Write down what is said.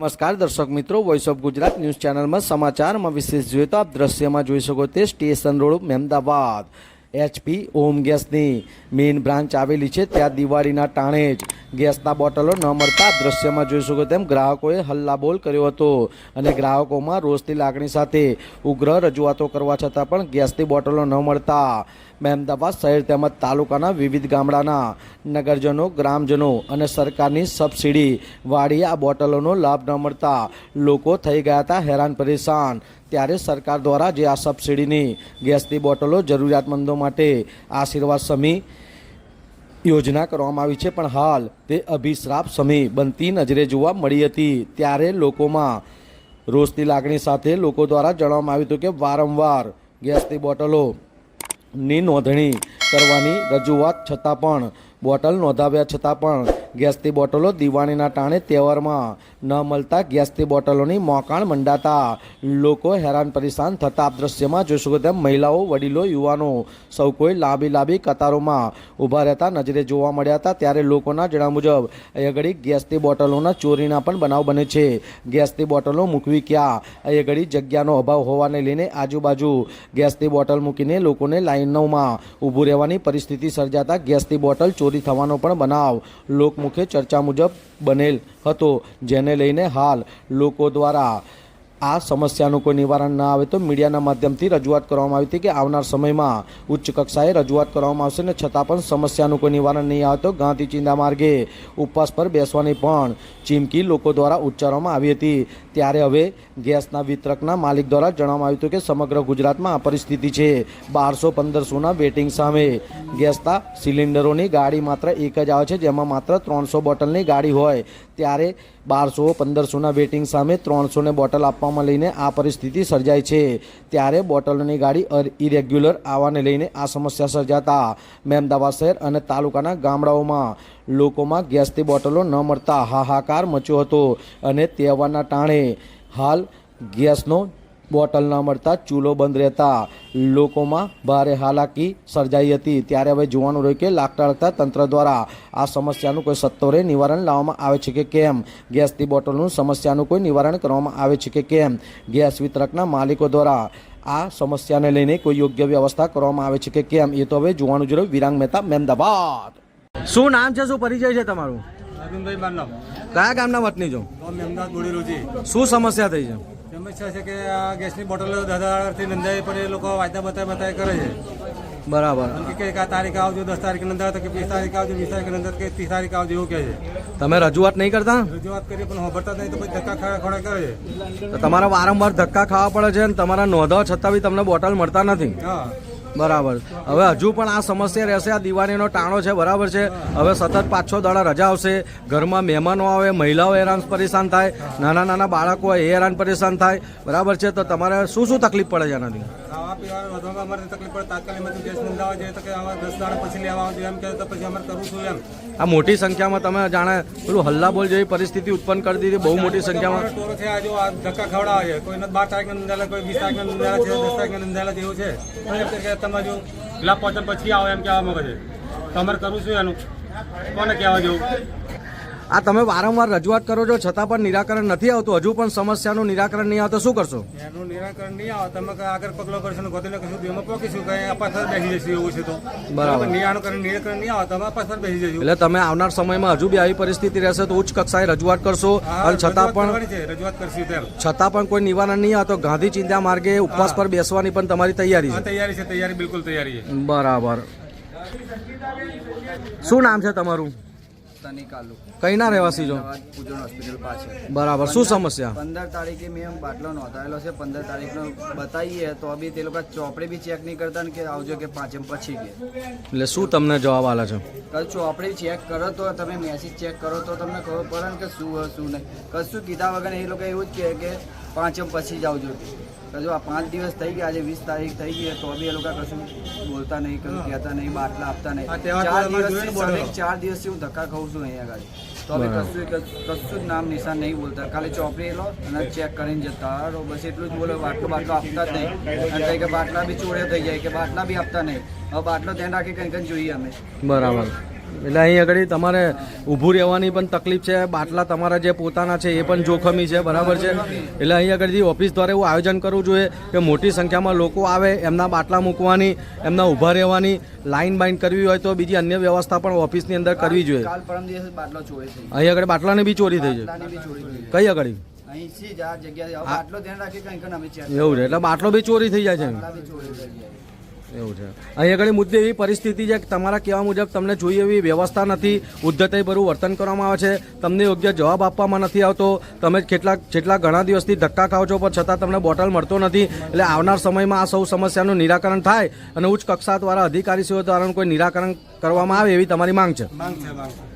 નમસ્કાર દર્શક મિત્રો વોઇસ ઓફ ગુજરાત ન્યૂઝ ચેનલમાં સમાચારમાં વિશેષ જોઈએ તો આપ દ્રશ્યમાં જોઈ શકો તે station road Mehmedabad HP Om ગેસની મેઇન બ્રાન્ચ આવેલી છે. ત્યાં દિવાળીના ટાણે જ ગેસના બોટલો ન મળતા દ્રશ્યમાં જોઈ શકો તેમ ગ્રાહકોએ હલ્લાબોલ કર્યો હતો અને ગ્રાહકોમાં રોષની લાગણી સાથે ઉગ્ર રજૂઆતો કરવા છતાં પણ ગેસની બોટલો ન મળતા. મહેમદાબાદ શહેર તેમજ તાલુકાના વિવિધ ગામડાના નગરજનો, ગ્રામજનો અને સરકારની સબસિડી વાળી આ બોટલોનો લાભ ન મળતા લોકો થઈ ગયા હતા હેરાન પરેશાન. ત્યારે સરકાર દ્વારા જે આ સબસિડીની ગેસની બોટલો જરૂરિયાતમંદો માટે આશીર્વાદ સમી યોજના કરવામાં આવી છે, પણ હાલ તે અભિશ્રાપ સમી બનતી નજરે જોવા મળી હતી. ત્યારે લોકોમાં રોષની લાગણી સાથે લોકો દ્વારા જણાવવામાં આવ્યું હતું કે વારંવાર ગેસની બોટલો ની નોંધણી કરવાની રજૂઆત છતાં પણ, બોટલ નોંધાવ્યા છતાં પણ ગેસની બોટલો દિવાળીના ટાણે તહેવારમાં ન મળતા ગેસની બોટલોની મોકાણ મંડાતા. લોકો હેરાન પરેશાન થતા આપ દ્રશ્યમાં જોઈ શકો તેમ મહિલાઓ, વડીલો, યુવાનો સૌ કોઈ લાંબી લાંબી કતારોમાં ઊભા રહેતા નજરે જોવા મળ્યા હતા ત્યારે લોકોના જણાવ્યા મુજબ અહીં ઘડી ગેસની બોટલોના ચોરીના પણ બનાવ બને છે. ગેસની બોટલો મૂકવી ક્યાં? ઘડી જગ્યાનો અભાવ હોવાને લઈને આજુબાજુ ગેસની બોટલ મૂકીને લોકોને લાઇનોમાં ઊભું રહેવાની પરિસ્થિતિ સર્જાતા ગેસની બોટલ ચોરી થવાનો પણ બનાવ લોકમુખે ચર્ચા મુજબ બનેલ હતો, જેને લઈને હાલ લોકો દ્વારા આ સમસ્યાનું કોઈ નિવારણ ન આવે તો મીડિયાના માધ્યમથી રજૂઆત કરવામાં આવી હતી કે આવનાર સમયમાં ઉચ્ચ કક્ષાએ રજૂઆત કરવામાં આવશે ને છતાં પણ સમસ્યાનું કોઈ નિવારણ નહીં આવે તો ગાંધી ચિંતા માર્ગે ઉપવાસ પર બેસવાની પણ ચીમકી લોકો દ્વારા ઉચ્ચારવામાં આવી હતી. ત્યારે હવે ગેસના વિતરકના માલિક દ્વારા જણાવવામાં આવ્યું હતું કે સમગ્ર ગુજરાતમાં આ પરિસ્થિતિ છે. બારસો પંદરસોના વેટિંગ સામે ગેસના સિલિન્ડરોની ગાડી માત્ર એક જ આવે છે, જેમાં માત્ર ત્રણસો બોટલની ગાડી હોય. ત્યારે બારસો, પંદરસોના વેટિંગ સામે ત્રણસોને બોટલ આપવામાં લઈને આ પરિસ્થિતિ સર્જાય છે. ત્યારે બોટલોની ગાડી ઇરેગ્યુલર આવવાને લઈને આ સમસ્યા સર્જાતા મહેમદાવાદ શહેર અને તાલુકાના ગામડાઓમાં. લોકોમાં ગેસની બોટલો ન મળતા હાહાકાર મચ્યો હતો અને તહેવારના ટાણે હાલ ગેસનો બોટલ ન મળતા ચૂલો બંધ રહેતા. લોકોમાં ભારે હાલાકી સર્જાઈ હતી. ત્યારે હવે જોવાનું રહ્યું કે લાકડાળતા લાગતા તંત્ર દ્વારા આ સમસ્યાનું કોઈ સત્વરે નિવારણ લાવવામાં આવે છે કે કેમ? ગેસની બોટલનું સમસ્યાનું કોઈ નિવારણ કરવામાં આવે છે કે કેમ? ગેસ વિતરકના માલિકો દ્વારા આ સમસ્યાને લઈને કોઈ યોગ્ય વ્યવસ્થા કરવામાં આવે છે કે કેમ? એ તો હવે જોવાનું જરૂર વિરાંગ મહેતા મહેમદાબાદ શું નામ છે? શું પરિચય છે તમારું? કયા ગામના વતની છો? શું સમસ્યા થઈ છે? સમસ્યા છે કે આ ગેસની બોટલો દાદાથી નંદાઈ પણ એ લોકો વાયદા બતાય બતાય કરે છે. બરાબર. કે આ તારીખ આવજો દસ તારીખ નંદાવ તો કે વીસ તારીખ આવજો વીસ તારીખ નંદર કે ત્રીસ તારીખ આવજો એવું કહે છે. તમે રજૂઆત નહીં કરતા? રજૂઆત કરીએ પણ જ નહીં તો પછી ધક્કા ખાવા ખોડા કરે છે. તો તમારા વારંવાર ધક્કા ખાવા પડે છે અને તમારા નોંધવા છતાં બી તમને બોટલ મળતા નથી? હા. બરાબર. હવે હજુ પણ આ સમસ્યા રહેશે, આ દિવાળીનો ટાણો છે, બરાબર છે. હવે સતત પાંચ છ દાડા રજા આવશે, ઘરમાં મહેમાનો આવે, મહિલાઓ હેરાન પરેશાન થાય નાના નાના બાળકો હોય એ હેરાન પરેશાન થાય, બરાબર છે. તો તમારે શું શું તકલીફ પડે છે એનાથી ખાવા પીવાનું વધવામાં અમારે તકલીફ પડે તાત્કાલિક બધું ગેસ નંદાવા જોઈએ તો કે આવા દસ દાડા પછી લેવા આવજો એમ કહે તો પછી અમારે કરવું છું એમ. આ મોટી સંખ્યામાં તમે જાણે પેલું હલ્લાબોલ જેવી પરિસ્થિતિ ઉત્પન્ન કરી દીધી બહુ મોટી સંખ્યામાં. અમારે છે આ આ ધક્કા ખવડાવે છે. કોઈને બાર તારીખ નોંધાયેલા કોઈ વીસ તારીખ નોંધાયેલા છે દસ તારીખ નોંધાયેલા છે. એવું છે તમે જો લાભ પહોંચે પછી આવો એમ કહેવા માંગે છે. તો અમારે કરવું શું એનું. કોને કહેવા જેવું? આ તમે વારંવાર રજૂઆત કરો છો છતાં પણ નિરાકરણ નથી આવતું. હજુ પણ સમસ્યાનું નિરાકરણ નહીં આવતું. શું કરશો? એનું નિરાકરણ નહીં આવે. તમે આગળ પગલો કરશો ને ગોતીને કશું એમાં પોકીશું? કઈ પાછળ બેસી જશે એવું છે તો. બરાબર. નિરાકરણ નિરાકરણ નહીં આવે. તમે અમે બેસી જશું એટલે તમે આવનાર સમયમાં હજુ બી આવી પરિસ્થિતિ રહેશે તો ઉચ્ચ કક્ષાએ રજૂઆત કરશો. અને છતાં પણ રજૂઆત કરશું છતાં પણ કોઈ નિવારણ નહીં આવે તો ગાંધી ચિંતા માર્ગે ઉપવાસ પર બેસવાની પણ તમારી તૈયારી છે. તૈયારી છે તૈયારી બિલકુલ તૈયારી છે. બરાબર. શું નામ છે તમારું? તનિકાલુ કઈ ના રહેવાસી છો? પૂજન હોસ્પિટલ પાછળ. બરાબર. શું સમસ્યા? પંદર તારીખે મેં બાટલો નોંધાયેલો છે. પંદર તારીખનો બતાવીએ તો બી તે લોકો ચોપડી બી ચેક નહીં કરતા ને કે આવજો કે પાંચમ પછી કે એટલે શું તમને જવાબ આલે છે? કલ ચોપડી ચેક કરો તો તમે મેસેજ ચેક કરો તો તમને ખબર પડે ને કે શું શું નહીં. કશું કીધા વગર એ લોકો એવું જ કહે કે પાંચમ પછી જ આવજો જો આ પાંચ દિવસ થઈ ગયા આજે વીસ તારીખ થઈ ગઈ તો બી એ લોકો કશું બોલતા નહીં કશું કહેતા નહીં બાટલા આપતા નહીં. ચાર. ચાર દિવસથી હું ધક્કા ખાઉં છું અહીંયા આગળ. તો હવે કશું કશું જ નામ નિશાન નહીં બોલતા. ખાલી ચોપડી લો અને ચેક કરીને જતા રહો. બસ એટલું જ બોલો બાટલો બાટલો આપતા જ નહીં. અને કંઈ કે બાટલા બી ચોડે થઈ જાય કે બાટલા બી આપતા નહીં. હવે બાટલો ધ્યાન રાખી કંઈ કંઈ જોઈએ અમે. બરાબર. એટલે અહીં આગળ તમારે ઊભું રહેવાની પણ તકલીફ છે. બાટલા તમારા જે પોતાના છે એ પણ જોખમી છે બરાબર છે? એટલે અહીં આગળથી ઓફિસ દ્વારા એવું આયોજન કરવું જોઈએ કે મોટી સંખ્યામાં લોકો આવે એમના બાટલા મૂકવાની એમના ઊભા રહેવાની લાઈન બાઇન કરવી હોય તો બીજી અન્ય વ્યવસ્થા પણ ઓફિસની અંદર કરવી જોઈએ. અહીં આગળ બાટલાની બી ચોરી થઈ છે. કઈ આગળ? એવું છે. એટલે બાટલો બી ચોરી થઈ જાય છે. એવું છે. અહીં આગળ મુદ્દે એવી પરિસ્થિતિ છે કે તમારા કહેવા મુજબ તમને જોઈએ એવી વ્યવસ્થા નથી, ઉદ્ધતયભરું વર્તન કરવામાં આવે છે, તમને યોગ્ય જવાબ આપવામાં નથી આવતો, તમે કેટલાક, જેટલા ઘણા દિવસથી ધક્કા ખાઓ છો, પણ છતાં તમને બોટલ મળતો નથી, એટલે આવનાર સમયમાં આ સૌ સમસ્યાનું નિરાકરણ થાય અને ઉચ્ચ કક્ષા દ્વારા અધિકારીશ્રીઓ દ્વારા કોઈ નિરાકરણ કરવામાં આવે એવી તમારી માંગ છે માંગ છે.